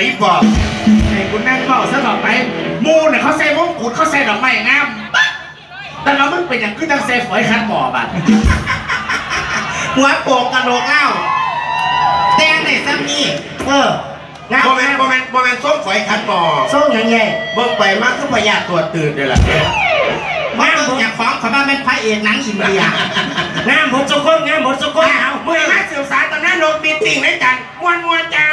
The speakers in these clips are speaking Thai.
ไอ้บอกไอ้คุณนั่งเฝ้าซะต่อไปหมูเนี่ยเขาใส่มงกุฎเขาใส่ดอกไม้งามแต่เรามันเป็นอย่างขึ้นทางเซฟฝอยคันบ่อบัดหัวโปกกระโหลกเล่าแดงในซ้ำนี่เอองามโมเมนต์โมเมนต์โมเมนต์ส้มฝอยคันบ่อโซ่ยังไงเบิ่งไปมากคือพญาตัวตื่นเลยล่ะงามผมอยากฟ้องเขาว่าเป็นพระเอกหนังอินเดียงามหมดสุกคนงามหมดสุกคนเอาเมื่อมาสืบสารตอนนั้นลงมีติ่งในกันมวนมวนๆจ้า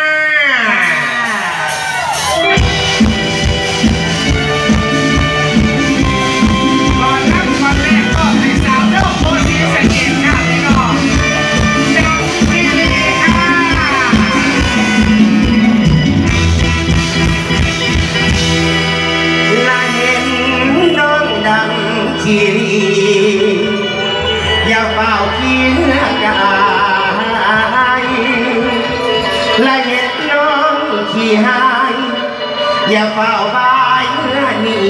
อย่าเฝ้าขี้กายลาเห็นน้องขี้หาย อย่าเฝ้าบายเมื่อนี่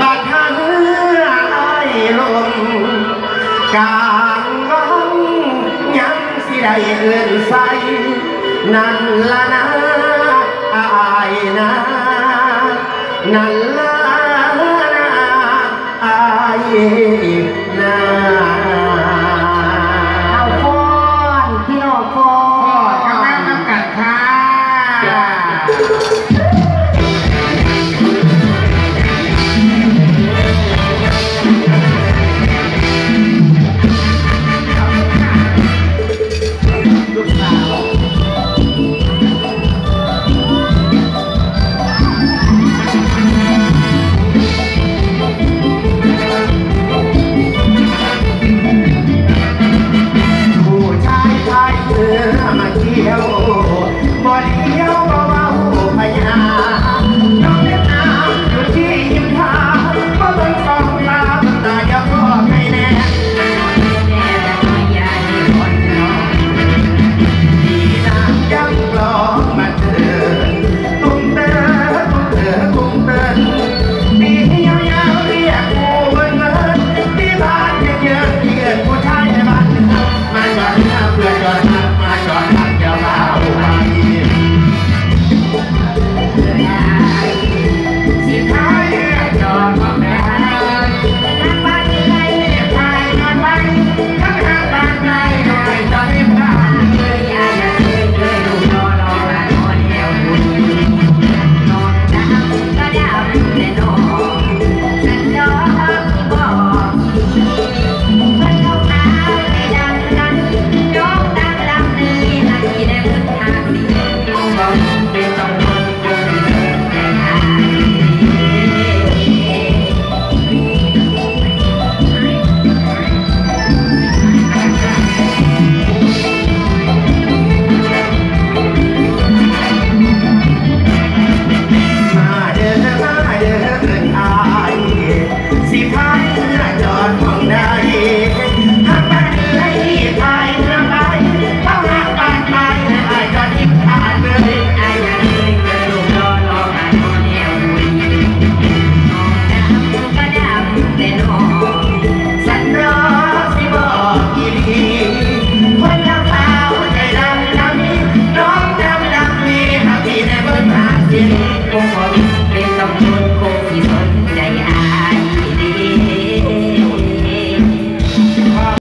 บาดทางไอ้ลมกลางวังยังสิได้เอื่นใสนั่นละนะอายนะ นั่นละ อีกนานเอาฟ้อนพี่น้องฟอนายเสือมาเที่ยวบ่เลี่ยว i my it.